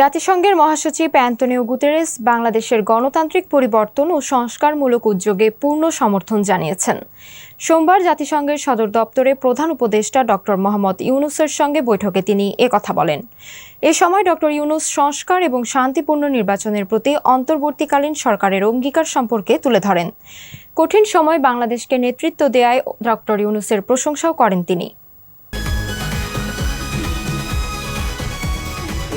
জাতিসংঘের মহাসচিব Antonio Guterres বাংলাদেশের গণতান্ত্রিক পরিবর্তন ও সংস্কারমূলক উদ্যোগে পূর্ণ সমর্থন জানিয়েছেন। সোমবার জাতিসংঘের সদর দপ্তরে প্রধান উপদেষ্টা ডক্টর মোহাম্মদ ইউনুসের সঙ্গে বৈঠকে তিনি একথা বলেন। এ সময় ডক্টর ইউনুস সংস্কার এবং শান্তিপূর্ণ নির্বাচনের প্রতি অন্তর্বর্তীকালীন সরকারের অঙ্গীকার সম্পর্কে তুলে ধরেন। কঠিন সময় বাংলাদেশকে নেতৃত্ব দেয়ায় ডক্টর ইউনুসের প্রশংসাও করেন তিনি।